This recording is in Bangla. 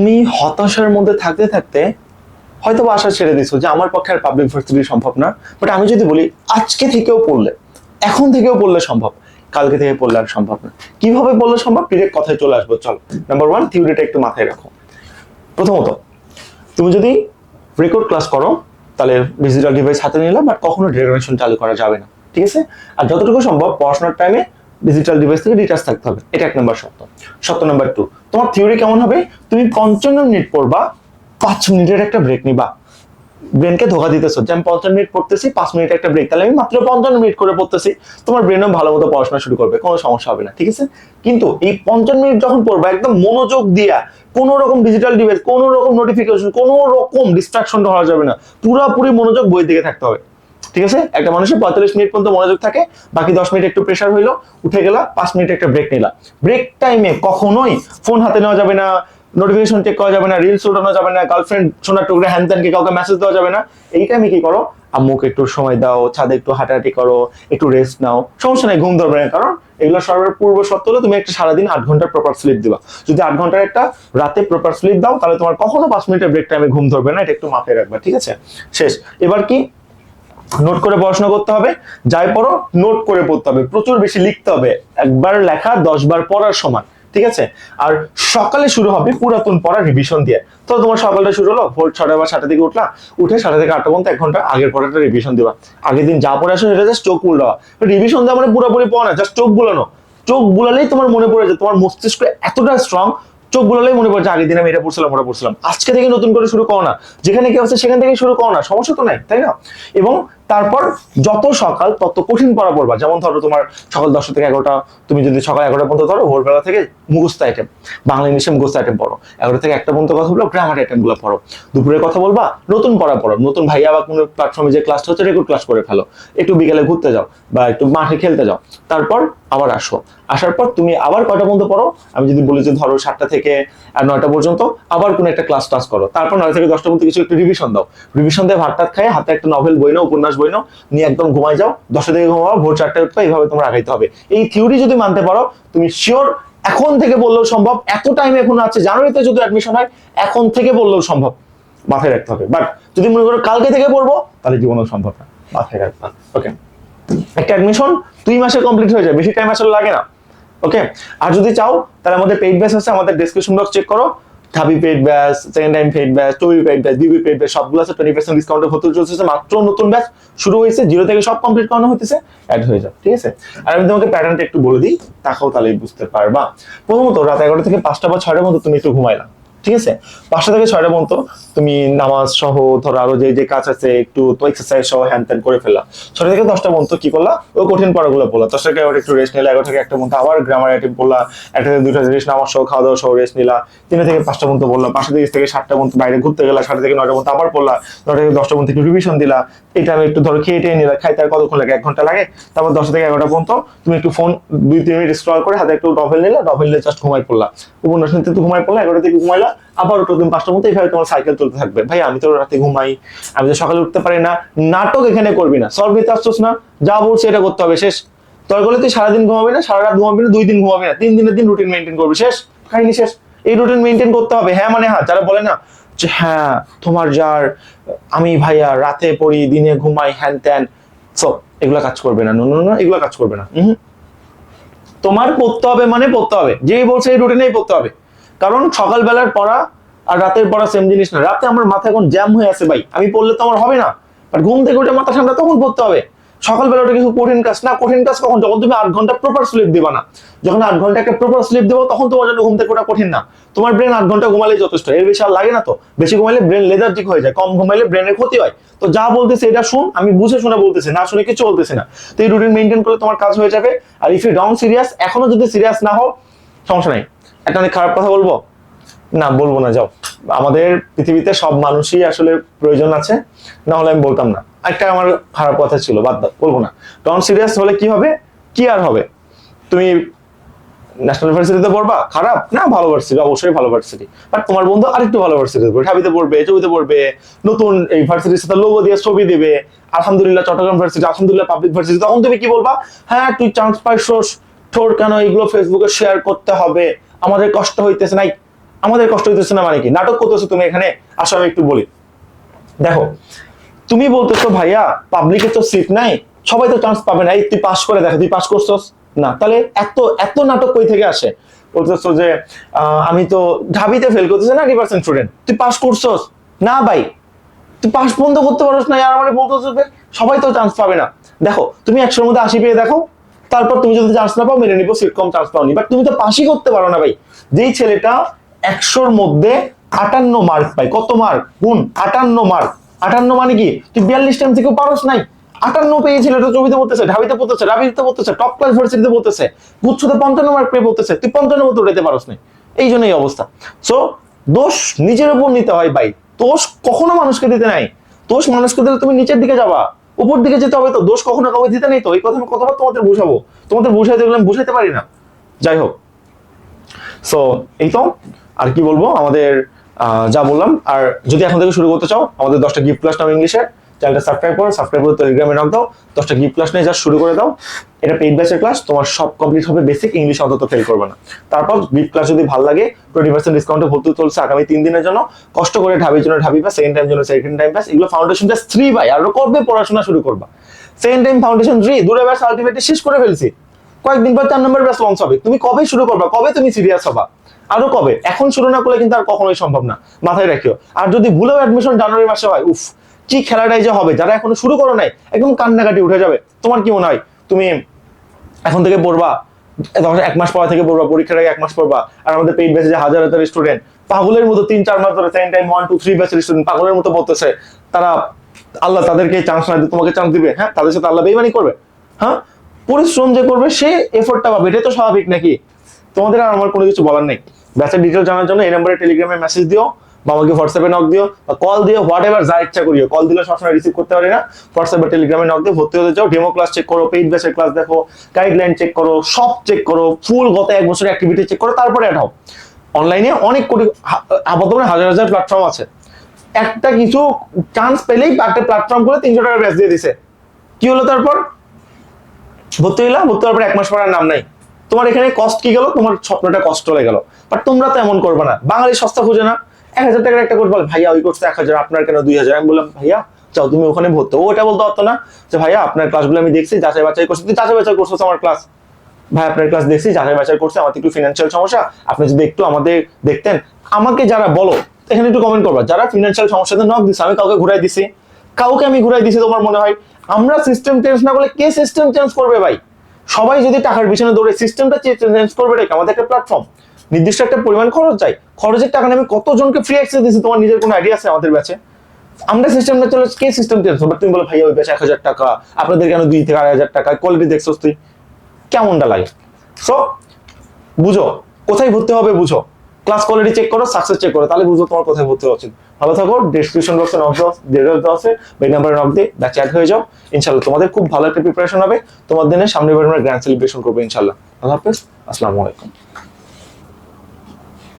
তুমি হতাশার মধ্যে থাকতে থাকতে হয়তো আশা ছেড়ে দিছো যে আমার পক্ষে আর পাবলিক ভার্সিটি সম্ভব না বাট আমি যদি বলি, আজকে থেকেও পড়লে, এখন থেকেও পড়লে সম্ভব, কালকে থেকে পড়লে আর সম্ভব না। কীভাবে পড়লে সম্ভব? ডিরেক্ট কথায় চলে আসব, চল। নাম্বার ওয়ান থিওরিটা একটু মাথায় রাখো। প্রথমত, তুমি যদি রেকর্ড ক্লাস করো, তাহলে ডিজিটাল ডিভাইস হাতে নিলাম বাট কখনো ডেটানেশন চালু করা যাবে না, ঠিক আছে? আর যতটুকু সম্ভব, পড়াশোনার টাইমে ডিজিটাল ডিভাইস থেকে ডিটাচ থাকতে হবে। এটা এক নম্বর সত্য সত্য নাম্বার টু তোমার থিওরি কেমন হবে? তুমি পঞ্চান্ন মিনিট পড়বা, পাঁচ মিনিটের একটা ব্রেক নিবা। ব্রেনকে ধোকা দিতেছো, যে আমি পঞ্চান্ন মিনিট পড়তেছি, পাঁচ মিনিট একটা ব্রেক তাহলে আমি মাত্র পঞ্চান্ন মিনিট করে পড়তেছি। তোমার ব্রেনও ভালো মতো পড়াশোনা শুরু করবে, কোনো সমস্যা হবে না, ঠিক আছে? কিন্তু এই পঞ্চান্ন মিনিট যখন পড়বা, একদম মনোযোগ দিয়া, কোনো রকম ডিজিটাল ডিভাইস কোনো রকম নোটিফিকেশন কোনো রকম ডিস্ট্রাকশন হওয়া যাবে না। পুরোপুরি মনোযোগ বই দিকে থাকতে হবে। ঠিক আছে? একটা মানুষের পঁয়তাল্লিশ মিনিট পর্যন্ত মনোযোগ থাকে, বাকি দশ মিনিট একটু প্রেশার হইল, উঠে গেলা, পাঁচ মিনিট একটা ব্রেক নিলা। ব্রেক টাইমে কখনোই ফোন হাতে নেওয়া যাবে না নোটিফিকেশন চেক করা যাবে না রিলস উঠানো যাবে না গার্লফ্রেন্ড সোনার টুকরে হ্যান ত্যানকে কাউকে মেসেজ দেওয়া যাবে না। এই টাইমে কি করো? আম্মুকে একটু সময় দাও, ছাদে একটু হাঁটাহাঁটি করো, একটু রেস্ট নাও। সমস্যা নেই, ঘুম ধরবে না, কারণ এগুলো সর্বের পূর্ব শর্ত হলো তুমি একটা সারাদিন আট ঘণ্টার প্রপার স্লিপ দিবা। যদি আট ঘণ্টার একটা রাতে প্রপার স্লিপ দাও, তাহলে তোমার কখনো পাঁচ মিনিটের ব্রেক টাইমে ঘুম ধরবে না, এটা একটু মাথায় রাখবা, ঠিক আছে? শেষ। এবার কি? নোট করে পড়াশোনা করতে হবে, যাই পড়ো নোট করে পড়তে হবে, প্রচুর বেশি লিখতে হবে, একবার লেখা দশ বার পড়ার সমান, ঠিক আছে? আর সকালে শুরু হবে পুরাতন পড়া রিভিশন দিয়ে। তো তোমার সকালটা শুরু হলো, ভোর ছটা বা সাতটা থেকে উঠলা, উঠে সাতটা থেকে আটটা পর্যন্ত এক ঘণ্টা আগের পড়াটা রিভিশন দিবা। আগের দিন যা পড়ে আসো সেটা জাস্ট চোখ বুল দেওয়া রিভিশন দেওয়া মানে পুরোপুরি পড়া না জাস্ট চোখ বুলানো। চোখ বুলালেই তোমার মনে পড়ে যায়, তোমার মস্তিষ্ক এতটা স্ট্রং চোখ বুলালেই মনে পড়ছে আগের দিন আমি এটা পড়ছিলাম, ওটা পড়ছিলাম। আজকে থেকে নতুন করে শুরু করো না। যেখানে কি হচ্ছে, সেখান থেকে শুরু করো না, সমস্যা তো নাই, তাই না? এবং তারপর যত সকাল তত কঠিন পড়া পড়বা যেমন ধরো তোমার সকাল দশটা থেকে এগারোটা, তুমি যদি সকাল এগারোটা পর্যন্ত ধরো, ভোরবেলা থেকে মুখস্থ আইটেম বাংলা ইংলিশে মুখস্থ আইটেম পড়ো। এগারোটা থেকে একটা পর্যন্ত কথা বলো গ্রামার আইটেমগুলো পড়ো। দুপুরে কথা বলবা, নতুন পড়া পড়ো। নতুন ভাইয়া বা কোনো প্ল্যাটফর্মে যে ক্লাসটা হচ্ছে রেকর্ড ক্লাস করে ফেলো। একটু বিকেলে ঘুরতে যাও বা একটু মাঠে খেলতে যাও। তারপর আবার আসো। আসার পর তুমি আবার কয়টা পর্যন্ত পড়ো? আমি যদি বলি যে ধরো সাতটা থেকে নয়টা পর্যন্ত, আবার কোনো একটা ক্লাস টাস করো। তারপর নয় থেকে দশটা পর্যন্ত কিছু একটু রিভিশন দাও। রিভিশন দিয়ে ভাত টাত খাই হাতে একটা নভেল বই নাও, উপন্যাস বই নাও, নিয়ে একদম ঘুমাই যাও, দশটা থেকে ঘুমাও, ভোর চারটে উঠবে এইভাবে তোমার আগাইতে হবে। এই থিওরি যদি মানতে পারো, তুমি শিওর এখন থেকে বললেও সম্ভব, এত টাইম এখন আছে, জানুয়ারিতে যদি অ্যাডমিশন হয়, এখন থেকে বললেও সম্ভব, মাথায় রাখতে হবে। বাট যদি মনে করো কালকে থেকে পড়ব তাহলে জীবনেও সম্ভব না, মাথায় রাখবা ওকে একটা অ্যাডমিশন দুই মাসে কমপ্লিট হয়ে যায়, বেশি টাইম আসলে লাগে না। ওকে আর যদি চাও, তাহলে আমাদের পেইড ব্যাচ আছে, আমাদের ডেসক্রিপশন বক্স চেক করো। ঢাবি paid batch second time paid batch টুবি paid batch বিবি পেড ব্যাচ সবগুলো আছে টোয়েন্টি পার্সেন্ট ডিসকাউন্টে ভর্তি চলছে মাত্র নতুন ব্যাচ শুরু হয়েছে জিরো থেকে সব কমপ্লিট করানো হতেছে অ্যাড হয়ে যাও ঠিক আছে? আর আমি তোমাকে প্যাটার্নটা একটু বলে দিই, তাকাও তাহলে বুঝতে পারবা। প্রথমত রাত এগারোটা থেকে পাঁচটা বা ছয়টার মতো তুমি একটু ঘুমাইলাম ঠিক আছে? পাঁচটা থেকে ছয়টা পর্যন্ত তুমি নামাজ সহ ধরো আরও যে যে কাজ আছে, একটু তো এক্সারসাইজ সহ হ্যান ত্যান করে ফেললা। ছটা থেকে দশটা পর্যন্ত কি করলা? ওই কঠিন পড়াগুলো পড়লা দশটা থেকে একটু রেস্ট নিলা এগারো থেকে একটা পর্যন্ত আবার গ্রামার আইটেম পড়লা, একটা থেকে দুইটা রেস্ট নামাজ সহ, খাওয়া দাওয়া সহ রেস্ট নিলা, তিনটা থেকে পাঁচটা পর্যন্ত পড়লা পাঁচটা থেকে থেকে সাতটা পর্যন্ত বাইরে ঘুরতে গেলা, সাতটা থেকে নয়টা পর্যন্ত আবার পড়লা, নয়টা থেকে দশটা পর্যন্ত একটু রিভিশন দিলা এটা আমি একটু ধরো খেয়ে টেয়ে নিলা, খাইতে আর কতক্ষণ লাগে? এক ঘণ্টা লাগে? তারপর দশটা থেকে এগারোটা পর্যন্ত তুমি একটু ফোন দুই তিন মিনিট স্ক্রল করে হাতে একটু নভেল নিলা নভেল নিয়ে জাস্ট ঘুমাই পড়লা। উপন্যাস নিতে ঘুমাই পড়লা, এগারোটা থেকে ঘুমাইলা, আবার ওটা তুমি পাঁচটার মধ্যে এইভাবে তোমার সাইকেল চলতে থাকবে। ভাই আমি তো রাতে ঘুমাই, আমি তো সকালে উঠতে পারি না, নাটক এখানে করবি না। সলভ নিতে আসছোস না, যা বলছে এটা করতে হবে, শেষ। তোর করলে তুই সারাদিন ঘুমাবি না, সারা রাত ঘুমাবি না, দুই দিন ঘুমাবি না, তিন দিনের দিন রুটিন মেনটেন করবি, শেষ। কাহিনী শেষ। এই রুটিন মেনটেন করতে হবে। হ্যাঁ মানে হ্যাঁ যারা বলে না যে হ্যাঁ তোমার যার, আমি ভাইয়া রাতে পড়ি, দিনে ঘুমাই, হ্যান ত্যান সব এগুলা কাজ করবে না। নো নো এগুলা কাজ করবে না। তোমার পড়তে হবে মানে পড়তে হবে। যেই বলছে এই রুটিনেই পড়তে হবে। কারণ সকালবেলার পড়া আর রাতের পড়া সেম জিনিস না। রাতে আমার মাথা এখন জ্যাম হয়ে আছে ভাই। আমি পড়লে তো আমার হবে না। বাট ঘুম থেকে উঠে মাথা ঠান্ডা তখন পড়তে হবে। সকালবেলা ওটা কিছু কঠিন কাজ। না, কঠিন কাজ কখন? যখন তুমি আট ঘণ্টা প্রপার স্লিপ দিবা না। যখন আট ঘণ্টা একটা প্রপার স্লিপ দেবো, তখন তোমার জন্য ঘুম থেকে ওটা কঠিন না। তোমার ব্রেন আট ঘণ্টা ঘুমালেই যথেষ্ট। এর বেশি আর লাগে না তো। বেশি ঘুমাইলে ব্রেন লেজারজিক হয়ে যায়। কম ঘুমাইলে ব্রেনের ক্ষতি হয়। তো যা বলতেছে এটা শুন। আমি বুঝে শুনে বলতেছি, না শুনে কিছু বলতেছি না। তো এই রুটিন মেনটেন করলে তোমার কাজ হয়ে যাবে। আর ইফ ইউ ডন সিরিয়াস এখনও যদি সিরিয়াস না হও, সমস্যা নাই। একটা অনেক খারাপ কথা বলব। না, বলব না, যাও। আমাদের পৃথিবীতে সব মানুষই আসলে প্রয়োজন আছে, না হলে আমি বলতাম না। একটা আমার খারাপ কথা ছিল, বাদ দাও, বলব না। ডন সিরিয়াস হলে কি হবে? কি আর হবে? তুমি ন্যাশনাল ইউনিভার্সিটিতে পড়বা? খারাপ? না, ভালো ভার্সিটি অবশ্যই ভালো ভার্সিটি বাট তোমার বন্ধু আরেকটু ভালো ভার্সিটিতে পড়বে ঢাবিতে পড়বে চবিতে পড়বে, নতুন এই ভার্সিটির সাথে লোগো দিয়ে ছবি দেবে, আলহামদুলিল্লাহ চট্টগ্রাম ভার্সিটি আলহামদুলিল্লাহ পাবলিক ভার্সিটি তখন তুমি কি বলবা? হ্যাঁ তুই চান্স পাইছস তোর কেন এগুলো ফেসবুকে শেয়ার করতে হবে? আমাদের কষ্ট হইতেছে, নাই আমাদের কষ্ট হইতেছে না মানে কি? নাটক করতেছো তুমি এখানে, আসো আমি একটু বলি। দেখো, তুমি বলতেছো, ভাইয়া পাবলিকে তো সিট নাই, সবাই তো চান্স পাবে না। এই তুই পাস করে দেখো, তুই পাস করছস? না, তাহলে এত এত নাটক কই থেকে আসে? বলতেছো যে আমি তো ঢাবিতে ফেল করতেছি নাইনটি পার্সেন্ট স্টুডেন্ট তুই পাস করছস? না, ভাই। তুই পাস বন্ধ করতে পারস না, আর মানে বলতেছো যে, সবাই তো চান্স পাবে না। দেখো, তুমি একশোর মধ্যে আশি পেয়ে দেখো, তারপর তুমি যদি চান্স না পাও, মেনে নিবো সিট কম চান্স পাওনি। বাট তুমি তো পাসই করতে পারো না, ভাই। যেই ছেলেটা একশোর মধ্যে আটান্ন মার্ক পায়। কত মার্ক গুণ, আটান্ন মার্ক আটান্ন মানে কি? তুই বিয়াল্লিশ টাইম থেকেও পারস নাই। আটান্ন পেয়ে ছেলেটা জমিতে পড়তেছে ঢাবিতে পড়তেছে রাবিতে পড়তেছে টপ ক্লাস ভার্সিটিতে পড়তেছে গুচ্ছতে পঞ্চান্ন মার্ক পেয়ে পড়তেছে তুই পঞ্চান্ন মতো উঠাইতে পারস নাই। এই জন্য এই অবস্থা। সো দোষ নিজের উপর নিতে হয় ভাই। দোষ কখনো মানুষকে দিতে নাই। দোষ মানুষকে দিলে তুমি নিচের দিকে যাবা। উপর দিকে যেতে হবে তো। দোষ কখনো কাউকে দিতে নেই তো। এই কথা আমি কতবার তোমাদের বুঝাবো? তোমাদের বুঝাইতে গেলে বুঝাইতে পারি না। যাই হোক। সো এই তো। আর কি বলব, আমাদের যা বললাম। আর যদি এখন থেকে শুরু করতে চাও, আমাদের দশটা গিফট ক্লাস নাও ইংলিশের চ্যানেলটা সাবস্ক্রাইব করো সাবস্ক্রাইব করে টেলিগ্রামে নক দাও। দশটা গিফট ক্লাস নিয়ে যা শুরু করে দাও। এটা পেইড ব্যাচের ক্লাস তোমার সব কমপ্লিট হবে বেসিক ইংলিশ অন্তত ফেল করবে না। তারপর গিফট ক্লাস যদি ভালো লাগে টোয়েন্টি পার্সেন্ট ডিসকাউন্টে ভর্তি চলছে আগামী তিন দিনের জন্য। কষ্ট করে ঢাবির জন্য ঢাবি পাস সেকেন্ড টাইম জন্য সেকেন্ড টাইম পাস এগুলো ফাউন্ডেশন জাস্ট থ্রি বাই আরও করবে পড়াশোনা শুরু করবা? সেকেন্ড টাইম ফাউন্ডেশন থ্রি দূরে ব্যাস আলটিমেটলি শেষ করে ফেলছি। কয়েকদিন পর চার নম্বর ব্যাস লঞ্চ হবে। তুমি কবে শুরু করবা? কবে তুমি সিরিয়াস হবা? আরও কবে? এখন শুরু না করলে কিন্তু আর কখনোই সম্ভব না। মাথায় রাখিও। আর যদি ভুলেও অ্যাডমিশন জানুয়ারি মাসে হয়, উফ, কি খেলাটাই যে হবে, যারা এখনও শুরু করো নাই, একদম কান্নাকাটি উঠে যাবে। তোমার কি মনে হয়? তুমি এখন থেকে পড়বা এক মাস পর থেকে পড়বা, পরীক্ষার আগে এক মাস পড়বা, আর আমাদের পেইড ব্যাচে যে হাজার হাজার স্টুডেন্ট পাগলের মতো তিন, চার মাস ধরে second time one two three ব্যাচের স্টুডেন্ট পাগলের মতো পড়তেছে। তারা আল্লাহ তাদেরকে চান্স না তোমাকে চান্স দিবে। হ্যাঁ তাদের সাথে আল্লাহ বেইমানি করবে। হ্যাঁ পরিশ্রম যে করবে, সে এফোর্টটা পাবে। এটা তো স্বাভাবিক নাকি? তোমাদের আর আমার কোনো কিছু বলার নেই। ব্যাচের ডিটেল জানার জন্য এই নম্বরে টেলিগ্রামে মেসেজ দিও বা আমাকে হোয়াটসঅ্যাপে নক দিও বা কল দিও হোয়াট এভার যা ইচ্ছা করিও। কল দিলে সবসময় রিসিভ করতে পারি না। হোয়াটসঅ্যাপ টেলিগ্রামে নক দিও, ভর্তি হতে চাও ডেমো ক্লাস চেক করো পেইড ব্যাচের ক্লাস দেখো গাইডলাইন চেক করো, সব চেক করো ফুল গত এক বছরের অ্যাক্টিভিটি চেক করো, তারপরে অ্যাড হও অনলাইনে অনেক কোটি বর্তমানে হাজার হাজার প্ল্যাটফর্ম আছে। একটা কিছু চান্স পেলেই একটা প্ল্যাটফর্ম করে তিনশো টাকা ব্যাচ দিয়ে দিছে। কি হলো তারপর? ভর্তি হইলাম ভর্তি হওয়ার পর এক মাস পর আর নাম নাই। তোমার এখানে কষ্ট কি গেল? তোমার স্বপ্নটা কষ্ট হয়ে গেল। বাট তোমরা তো এমন করবে না। বাঙালি সস্তা খুঁজে না। এক হাজার টাকার একটা কোর্স বল, ভাইয়া, ওই কোর্সটা এক হাজার, আপনার কেন দুই হাজার? আমি বললাম, ভাইয়া চাও তুমি ওখানে ভর্তি ও এটা বলতে পারতো না যে, ভাইয়া, আপনার ক্লাসগুলো আমি দেখছি, যাচাই বাছাই করছি। তুই যাচাই বাছাই করছ আমার ক্লাস ভাই, আপনার ক্লাস দেখছি, যাচাই বাছাই করছে, আমার একটু ফিনান্সিয়াল সমস্যা। আপনি যদি একটু আমাদের দেখতেন, আমাকে যারা বলো, এখানে একটু কমেন্ট করবা। যারা ফিনান্সিয়াল সমস্যাতে নক দিচ্ছে আমি কাউকে ঘুরাই দিছি। কাউকে আমি ঘুরাই দিছি, তোমার মনে হয়? আমরা সিস্টেম চেঞ্জ না করলে কে সিস্টেম চেঞ্জ করবে ভাই? সবাই যদি টাকার পিছনে দৌড়ে সিস্টেমটা চেঞ্জ করবে রেখে আমাদের একটা প্ল্যাটফর্ম নির্দিষ্ট একটা পরিমাণ খরচ চাই খরচের টাকা আমি কতজনকে ফ্রি অ্যাক্সেস দিচ্ছি তোমার নিজের কোনো আইডিয়া আছে আমাদের ব্যাচে আমরা সিস্টেমটা চলে কে সিস্টেম চেঞ্জ করবে? তুমি বলো, ভাইয়া, ওই ব্যাচে এক হাজার টাকা, আপনাদের কেন দুই থেকে আড়াই হাজার টাকা? কোয়ালিটি দেখছ তুই? কেমনটা লাগে? সো বুঝো, কোথায় ভর্তি হবে বুঝো। ক্লাস কোয়ালিটি চেক করো সাকসেস চেক করো, তাহলে বুঝব তোমার কোথায় ভর্তি হচ্ছে ভালো থাকো ডিসক্রিপশন বক্সে নক দেওয়া আছে ওই নাম্বারে নক দিয়ে ব্যাচ অ্যাড হয়ে যাও। ইনশাল্লাহ তোমাদের খুব ভালো একটা প্রিপারেশন হবে। তোমার দিনে সামনে বার আমরা গ্র্যান্ড সেলিব্রেশন করব ইনশাল্লাহ আল্লাহ হাফেজ, আসসালামু আলাইকুম।